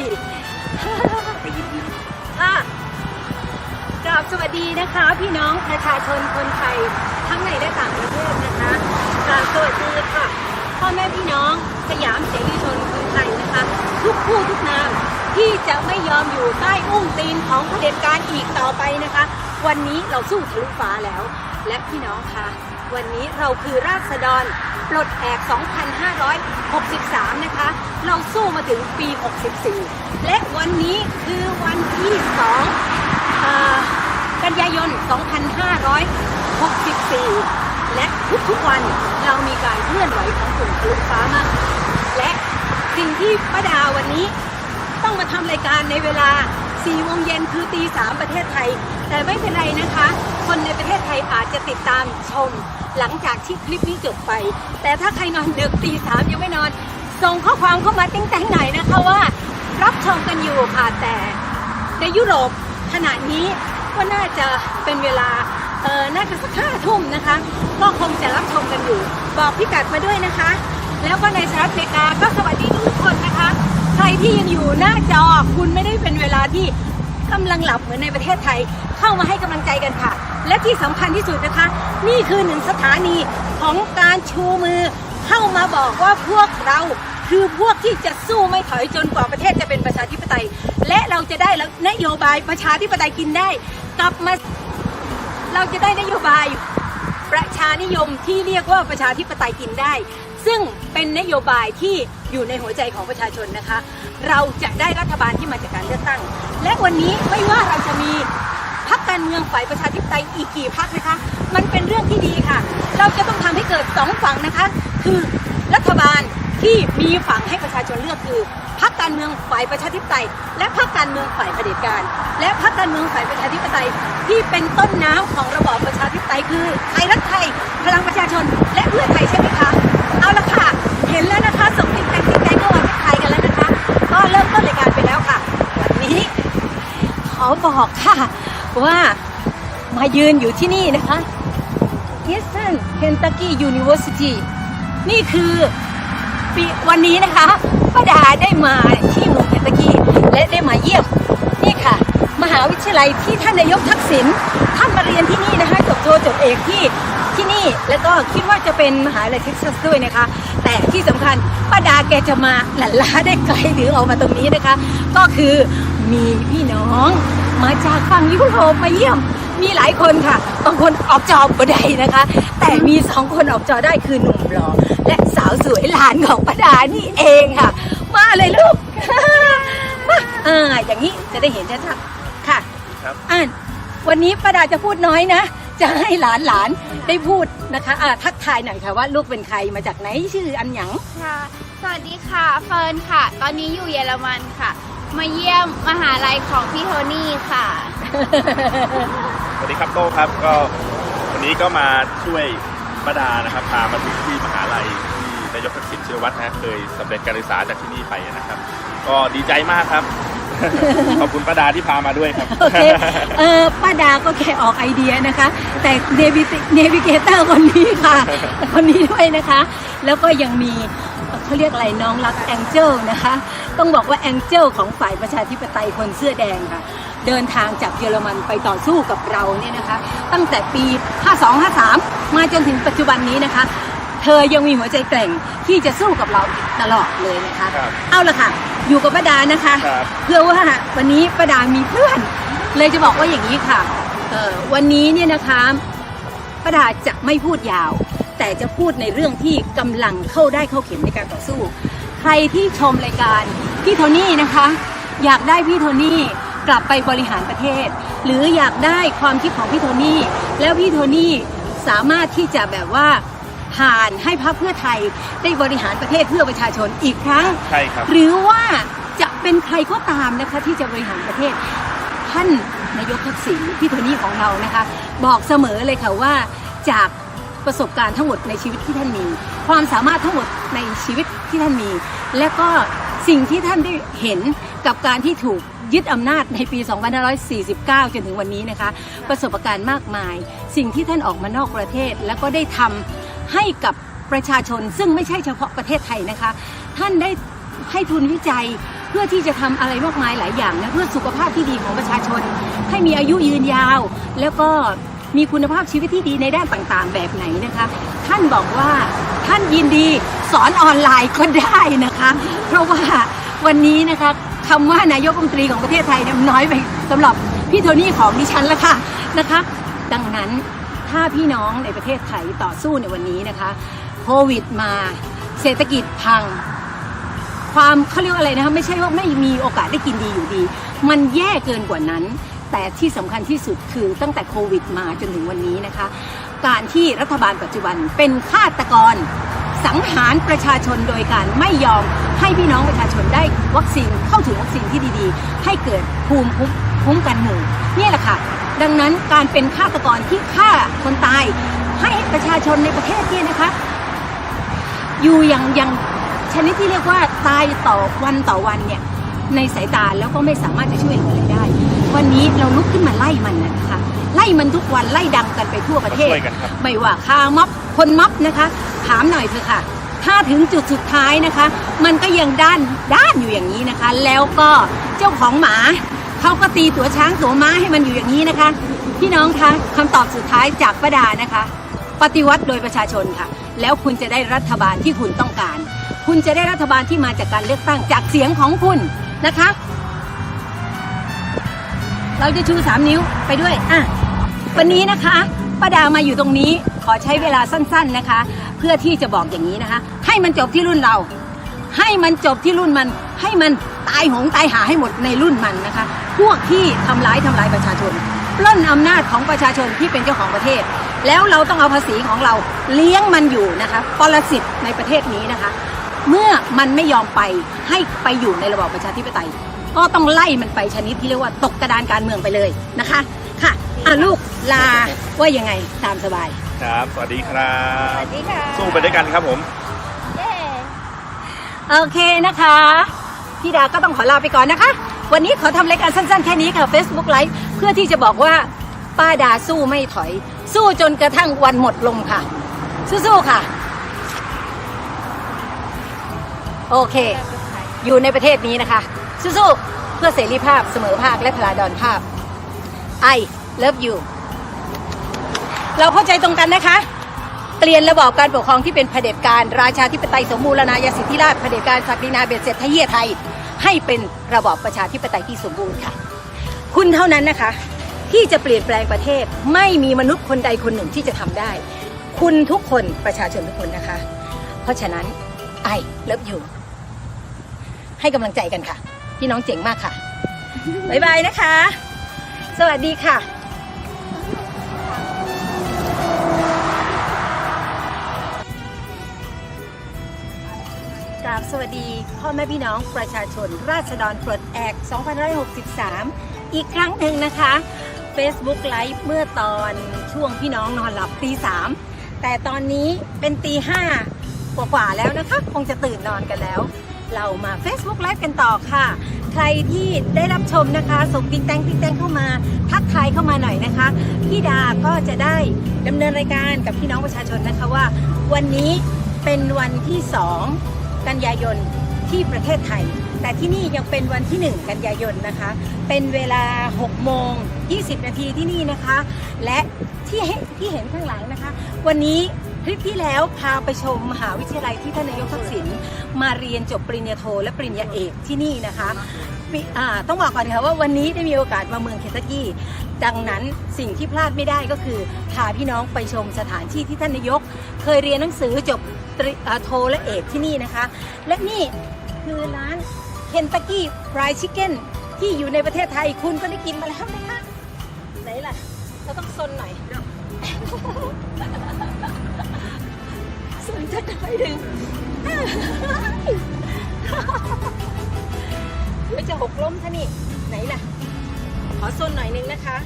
ยค่ะกราบสวัสดีนะคะ พี่น้องประชาชนคนไทยทั้งในและต่างประเทศนะคะกราบสวัสดีค่ะ พ่อแม่พี่น้องสยามเสรีชนคนไทยนะคะ ทุกผู้ทุกนามที่จะไม่ยอมอยู่ใต้อุ้งตีนของเผด็จการอีกต่อไปนะคะ วันนี้เราสู้ทะลุฟ้าแล้ว และพี่น้องคะวันนี้เราคือราษฎร ปลดแอก2563 นะคะ เราสู้มาถึงปี 64 และวันนี้คือวันที่ 2 กันยายน 2564 และทุกๆวันเรามีการเคลื่อนไหวของกลุ่มทะลุฟ้ามากและสิ่งที่ป้าดาวันนี้ต้องมาทำรายการในเวลา 4โมงเย็นคือตี3ประเทศไทย แต่ไม่เป็นไรนะคะ คนในประเทศไทยอาจจะติดตามชม หลังจากที่คลิปนี้จบไป แต่ถ้าใครนอนดึกตีสามยังไม่นอน ส่งข้อความเข้ามาติ้งแต่งหน่อยนะคะว่า รับชมกันอยู่ค่ะแต่ในยุโรปขณะนี้ก็น่าจะเป็นเวลาเออน่าจะสักห้าทุ่มนะคะ ก็คงจะรับชมกันอยู่ บอกพี่กัดมาด้วยนะคะ แล้วก็ในสหรัฐอเมริกาก็สวัสดีทุกคนนะคะ ที่ยังอยู่หน้าจอคุณไม่ได้เป็นเวลาที่กำลังหลับเหมือนในประเทศไทย เข้ามาให้กำลังใจกันค่ะ และที่สำคัญที่สุดนะคะ นี่คือหนึ่งสถานีของการชูมือ เข้ามาบอกว่าพวกเราคือพวกที่จะสู้ไม่ถอยจนกว่าประเทศจะเป็นประชาธิปไตย และเราจะได้นโยบายประชาธิปไตยกินได้ กลับมาเราจะได้นโยบายประชานิยมที่เรียกว่าประชาธิปไตยกินได้ ซึ่งเป็นนโยบายที่อยู่ในหัวใจของประชาชนนะคะ เราจะได้รัฐบาลที่มาจากการเลือกตั้ง และวันนี้ไม่ว่าเราจะมีพรรคการเมืองฝ่ายประชาธิปไตยอีกกี่พรรคนะคะ มันเป็นเรื่องที่ดีค่ะ เราจะต้องทำให้เกิดสองฝั่งนะคะ คือรัฐบาลที่มีฝั่งให้ประชาชนเลือกคือพรรคการเมืองฝ่ายประชาธิปไตย และพรรคการเมืองฝ่ายเผด็จการ และพรรคการเมืองฝ่ายประชาธิปไตย ที่เป็นต้นน้ำของระบอบประชาธิปไตยคือไทยรักไทย พลังประชาชน และเพื่อไทยใช่ไหมคะ เอาละค่ะ เห็นแล้วนะคะส่งติ๊ บอกค่ะว่ามายืนอยู่ที่นี่นะคะ Eastern Kentucky University นี่คือปีวันนี้นะคะป้าดาได้มาที่เมืองเคนตักกี้และได้มาเยี่ยมนี่ค่ะ มหาวิทยาลัยที่ท่านนายกทักษิณท่านมาเรียนที่นี่นะคะจบโทจบเอกที่ที่นี่แล้วก็คิดว่าจะเป็นมหาวิทยาลัยเท็กซัสด้วยนะคะ แต่ที่สำคัญป้าดาแกจะมาหลั่นล้าได้ไกลหรือออกมาตรงนี้นะคะ ก็คือ มีพี่น้องมาจากฝั่งยุโรปมาเยี่ยม มีหลายคนค่ะบางคนออกจอบ่ได้นะคะ แต่มีสองคนออกจอได้คือหนุ่มหล่อและสาวสวยหลานของป้าดานี่เองค่ะ มาเลยลูกมาอ่าอย่างนี้จะได้เห็นชัดๆค่ะครับอ่านวันนี้ป้าดาจะพูดน้อยนะ จะให้หลานหลานๆได้พูดนะคะอ่าทักทายหน่อยค่ะว่าลูกเป็นใครมาจากไหนชื่ออันหยังค่ะ สวัสดีค่ะเฟิร์นค่ะ ตอนนี้อยู่เยอรมันค่ะ มาเยี่ยมมหาลัยของพี่โทนี่ค่ะ สวัสดีครับโต้ครับก็วันนี้ก็มาช่วยป้าดานะครับพามาถึงที่มหาลัยที่นายกทักษิณชินวัตรนะเคยสำเร็จการศึกษาจากที่นี่ไปนะครับ ก็ดีใจมากครับ ขอบคุณป้าดาที่พามาด้วยครับโอเค เออป้าดาก็แค่ออกไอเดียนะคะ แต่เนวิเนวิเกเตอร์คนนี้ค่ะ คนนี้ด้วยนะคะ แล้วก็ยังมี เอ่อเขาเรียกอะไรน้องรักแองเจิลนะคะ ต้องบอกว่าแองเจิลของฝ่ายประชาธิปไตยคนเสื้อแดงค่ะ เดินทางจากเยอรมันไปต่อสู้กับเราเนี่ยนะคะ ตั้งแต่ปี 52-53 มาจนถึงปัจจุบันนี้นะคะ เธอยังมีหัวใจแกร่งที่จะสู้กับเราอีกตลอดเลยนะคะ ครับเอาละค่ะ อยู่กับป้าดานะคะ ครับ เพื่อว่าวันนี้ป้าดามีเพื่อน เลยจะบอกว่าอย่างนี้ค่ะเอ่อวันนี้เนี่ยนะคะป้าดาจะไม่พูดยาว แต่จะพูดในเรื่องที่กำลังเข้าได้เข้าเข็มในการต่อสู้ ใครที่ชมรายการพี่โทนี่นะคะ อยากได้พี่โทนี่กลับไปบริหารประเทศ หรืออยากได้ความคิดของพี่โทนี่แล้วพี่โทนี่สามารถที่จะแบบว่าผ่านให้พรรคเพื่อไทยได้บริหารประเทศเพื่อประชาชนอีกครั้ง ใช่ครับ หรือว่าจะเป็นใครก็ตามนะคะที่จะบริหารประเทศ ท่านนายกทักษิณพี่โทนี่ของเรานะคะ บอกเสมอเลยค่ะว่าจาก ประสบการณ์ทั้งหมดในชีวิตที่ท่านมี ความสามารถทั้งหมดในชีวิตที่ท่านมี และก็สิ่งที่ท่านได้เห็นกับการที่ถูกยึดอำนาจในปี 2549 จนถึงวันนี้นะคะ ประสบการณ์มากมาย สิ่งที่ท่านออกมานอกประเทศ แล้วก็ได้ทำให้กับประชาชน ซึ่งไม่ใช่เฉพาะประเทศไทยนะคะ ท่านได้ให้ทุนวิจัยเพื่อที่จะทำอะไรมากมายหลายอย่างนะเพื่อสุขภาพที่ดีของประชาชน ให้มีอายุยืนยาว แล้วก็ มีคุณภาพชีวิตที่ดีในด้านต่างๆ แบบไหนนะคะ ท่านบอกว่าท่านยินดีสอนออนไลน์ก็ได้นะคะ เพราะว่าวันนี้นะคะคำว่านายกรัฐมนตรีของประเทศไทยเนี่ยน้อยไปสำหรับพี่โทนี่ของดิฉันแล้วค่ะนะคะ ดังนั้นถ้าพี่น้องในประเทศไทยต่อสู้ในวันนี้นะคะโควิดมาเศรษฐกิจพัง ความเขาเรียกอะไรนะคะไม่ใช่ว่าไม่มีโอกาสได้กินดีอยู่ดี มันแย่เกินกว่านั้น แต่ที่สำคัญที่สุดคือตั้งแต่โควิดมาจนถึงวันนี้นะคะ การที่รัฐบาลปัจจุบันเป็นฆาตกรสังหารประชาชนโดยการไม่ยอมให้พี่น้องประชาชนได้วัคซีนเข้าถึงวัคซีนที่ดีๆ ให้เกิดภูมิคุ้มคุ้มกันหมู่นี่แหละค่ะ ดังนั้นการเป็นฆาตกรที่ฆ่าคนตาย ให้ประชาชนในประเทศเนี่ยนะคะ อยู่อย่างอย่างชนิดที่เรียกว่าตายต่อวันต่อวันเนี่ยในสายตาแล้วก็ไม่สามารถจะช่วยเหลือะไร วันนี้เราลุกขึ้นมาไล่มันนะคะไล่มันทุกวันไล่ดังกันไปทั่วประเทศ ช่วยกันครับ ไม่ว่าคาม็อบคนม็อบนะคะ ถามหน่อยเถอะค่ะ ถ้าถึงจุดสุดท้ายนะคะ มันก็ยังด้านด้านอยู่อย่างนี้นะคะ แล้วก็เจ้าของหมาเขาก็ตีตัวช้างตัวม้าให้มันอยู่อย่างนี้นะคะ พี่น้องคะคำตอบสุดท้ายจากประดานะคะ ปฏิวัติโดยประชาชนค่ะ แล้วคุณจะได้รัฐบาลที่คุณต้องการ คุณจะได้รัฐบาลที่มาจากการเลือกตั้งจากเสียงของคุณนะคะ เราจะชูสามนิ้วไปด้วยอะวันนี้นะคะป้าดามาอยู่ตรงนี้ขอใช้เวลาสั้น ๆนะคะ เพื่อที่จะบอกอย่างนี้นะคะ ให้มันจบที่รุ่นเรา ให้มันจบที่รุ่นมัน ให้มันตายหงตายหาให้หมดในรุ่นมันนะคะ พวกที่ทำร้ายทำลายประชาชนปล้นอำนาจของประชาชนที่เป็นเจ้าของประเทศ แล้วเราต้องเอาภาษีของเราเลี้ยงมันอยู่นะคะปรสิตในประเทศนี้นะคะ เมื่อมันไม่ยอมไปให้ไปอยู่ในระบอบประชาธิปไตย ก็ต้องไล่มันไปชนิดที่เรียกว่าตกกระดานการเมืองไปเลยนะคะค่ะอะลูกลาว่ายังไงตามสบาย ครับ สวัสดีครับสวัสดีค่ะสู้ไปด้วยกันครับผม เย้ โอเคนะคะพี่ดาก็ต้องขอลาไปก่อนนะคะ วันนี้ขอทำรายการสั้นๆ แค่นี้ค่ะ Facebook Live เพื่อที่จะบอกว่าป้าดาสู้ไม่ถอย สู้จนกระทั่งวันหมดลงค่ะ สู้ๆค่ะ โอเค อยู่ในประเทศนี้นะคะ สู้ๆเพื่อเสรีภาพเสมอภาคและพลาดอนภาพ I love you เราเข้าใจตรงกันนะคะ เปลี่ยนระบอบการปกครองที่เป็นเผด็จการ ราชาธิปไตยสมบูรณาญาสิทธิราชเผด็จการศักดินาเบียดเสร็จทะเยีไทย ให้เป็นระบอบประชาธิปไตยที่สมบูรณ์ค่ะ คุณเท่านั้นนะคะ ที่จะเปลี่ยนแปลงประเทศไม่มีมนุษย์คนใดคนหนึ่งที่จะทำได้ คุณทุกคนประชาชนทุกคนนะคะ เพราะฉะนั้น I love you ให้กำลังใจกันค่ะ พี่น้องเจ๋งมากค่ะบ๊ายบายนะคะ สวัสดีค่ะกราบสวัสดีพ่อแม่พี่น้องประชาชน ราษฎรปลดแอก2563 อีกครั้งหนึ่งนะคะ Facebook Live เมื่อตอนช่วงพี่น้องนอนหลับตีสามแต่ตอนนี้เป็นตีห้ากว่าๆแล้วนะคะ คงจะตื่นนอนกันแล้ว เรามา Facebook Live กันต่อค่ะ ใครที่ได้รับชมนะคะ ส่งติ๊งแตงติ๊งแตงเข้ามา ทักทายเข้ามาหน่อยนะคะพี่ดาก็จะได้ดำเนินรายการกับพี่น้องประชาชนนะคะว่า วันนี้เป็นวันที่ 2 กันยายนที่ประเทศไทย แต่ที่นี่ยังเป็นวันที่ 1 กันยายนนะคะ เป็นเวลา 6 โมง 20 นาทีที่นี่นะคะ และที่ที่เห็นข้างหลังนะคะ วันนี้ คลิปที่แล้วพาไปชมมหาวิทยาลัยที่ท่านนายกทักษิณมาเรียนจบปริญญาโท และปริญญาเอกที่นี่นะคะวิอ่าต้องบอกก่อนค่ะว่าวันนี้ได้มีโอกาสมาเมืองเคนตักกี้ ดังนั้นสิ่งที่พลาดไม่ได้ก็คือพาพี่น้องไปชมสถานที่ที่ท่านนายก เคยเรียนหนังสือจบตรีอ่าโทและเอกที่นี่นะคะ และนี่คือร้านเคนตักกี้ฟรายชิคเก้นที่อยู่ในประเทศไทยคุณก็ได้กินมาแล้วนะคะไหนล่ะ เราต้องซนหน่อย จะไปถึงไม่จะหกล้มท่านี่ไหนล่ะ ขอโซนหน่อยนึงนะคะ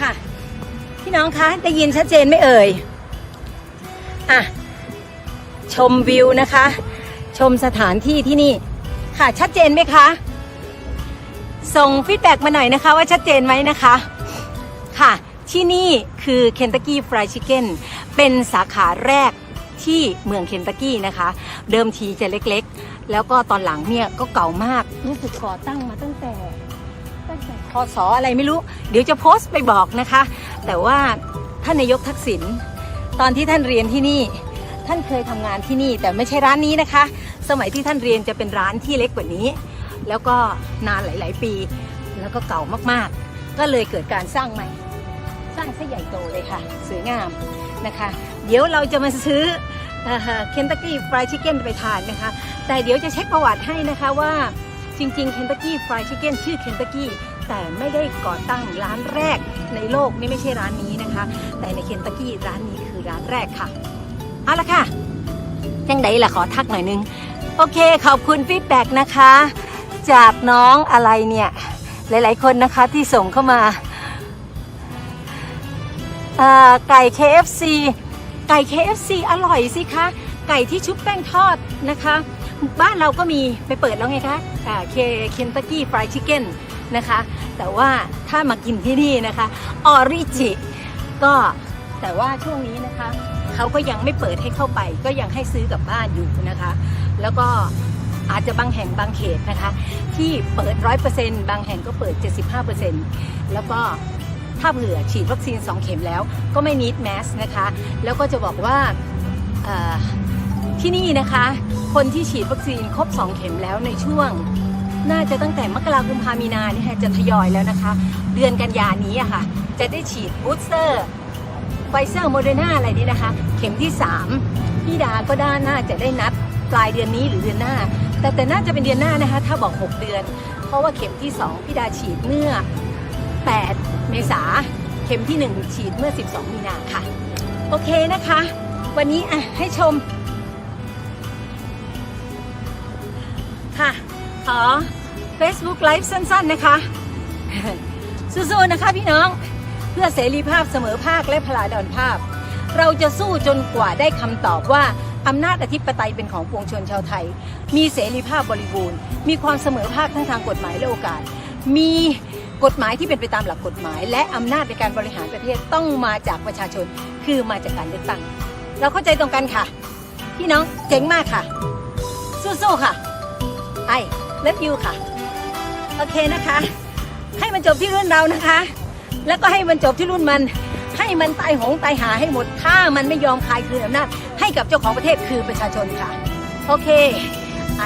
ค่ะ พี่น้องคะได้ยินชัดเจนไหมเอ่ย อะ ชมวิวนะคะ ชมสถานที่ที่นี่ ค่ะชัดเจนไหมคะ ส่งฟีดแบ็กมาหน่อยนะคะว่าชัดเจนไหมนะคะ ค่ะ ที่นี่คือ Kentucky Fried Chicken เป็นสาขาแรกที่เมืองเคนตักกี้นะคะ เดิมทีจะเล็กๆ แล้วก็ตอนหลังเนี่ยก็เก่ามากรู้สึกก่อตั้งมาตั้งแต่ตั้งแต่คศอะไรไม่รู้ เดี๋ยวจะโพสต์ไปบอกนะคะ แต่ว่าท่านนายกทักษิณตอนที่ท่านเรียนที่นี่ ท่านเคยทำงานที่นี่ แต่ไม่ใช่ร้านนี้นะคะ สมัยที่ท่านเรียนจะเป็นร้านที่เล็กกว่านี้ แล้วก็นานหลาย ๆ ปี แล้วก็เก่ามากๆ ก็เลยเกิดการสร้างใหม่ สร้างซะใหญ่โตเลยค่ะ สวยงามนะคะ เดี๋ยวเราจะมาซื้อเคนตักกี้ฟรายชิคเก้นไปทานนะคะ แต่เดี๋ยวจะเช็คประวัติให้นะคะว่าจริงๆเคนตักกี้ฟรายชิคเก้นชื่อเคนตักกี้แต่ไม่ได้ก่อตั้งร้านแรกในโลกนี่ไม่ใช่ร้านนี้นะคะ แต่ในเคนตักกี้ร้านนี้คือร้านแรกค่ะ เอาละค่ะยังไงล่ะขอทักหน่อยนึง โอเคขอบคุณฟีดแบ็กนะคะ จากน้องอะไรเนี่ย หลายๆคนนะคะที่ส่งเข้ามาอ่า ไก่ KFC ไก่ KFC อร่อยสิคะ ไก่ที่ชุบแป้งทอดนะคะ บ้านเราก็มีไปเปิดแล้วไงคะอ่าเคเคนตักกี้ฟรายชิคเก้นนะคะ แต่ว่าถ้ามากินที่นี่นะคะออริจิก็แต่ว่าช่วงนี้นะคะเขาก็ยังไม่เปิดให้เข้าไป ก็ยังให้ซื้อกลับบ้านอยู่นะคะ แล้วก็อาจจะบางแห่งบางเขตนะคะ ที่เปิด 100%บางแห่งก็เปิด 75%แล้วก็ ถ้าเผื่อฉีดวัคซีน 2 เข็มแล้วก็ไม่นิดแมสนะคะ แล้วก็จะบอกว่าที่นี่นะคะ คนที่ฉีดวัคซีนครบ 2 เข็มแล้วในช่วง น่าจะตั้งแต่มกราคมพามีนาเนี่ยจะทยอยแล้วนะคะ เดือนกันยานี้อะค่ะ จะได้ฉีดบูสเตอร์ไฟเซอร์โมเดอร์นาอะไรนี่นะคะ เข็มที่ 3 พี่ดาก็ด้านน่าจะได้นัดปลายเดือนนี้หรือเดือนหน้า แต่แต่น่าจะเป็นเดือนหน้านะคะ ถ้าบอก 6 เดือน เพราะว่าเข็มที่ 2 พี่ดาฉีดเมื่อ 8 เมษาเข็มที่ 1 ฉีดเมื่อ 12 มีนาค่ะ โอเคนะคะ วันนี้อะให้ชม ค่ะ ขอ Facebook Live สั้น ๆ นะคะ สู้ ๆ นะคะพี่น้องเพื่อเสรีภาพเสมอภาคและพลาดอนภาพ เราจะสู้จนกว่าได้คำตอบว่าอำนาจอธิปไตยเป็นของปวงชนชาวไทย มีเสรีภาพบริบูรณ์ มีความเสมอภาคทั้งทางกฎหมายและโอกาส มี กฎหมายที่เป็นไปตามหลักกฎหมาย และอำนาจในการบริหารประเทศต้องมาจากประชาชนคือมาจากการเลือกตั้ง เราเข้าใจตรงกันค่ะ พี่น้องเจ๋งมากค่ะ สู้ๆค่ะไอเลิฟยูค่ะ โอเคนะคะ ให้มันจบที่รุ่นเรานะคะ แล้วก็ให้มันจบที่รุ่นมัน ให้มันตายหงตายหาให้หมด ถ้ามันไม่ยอมคายคืนอำนาจให้กับเจ้าของประเทศคือประชาชนค่ะ โอเคไอ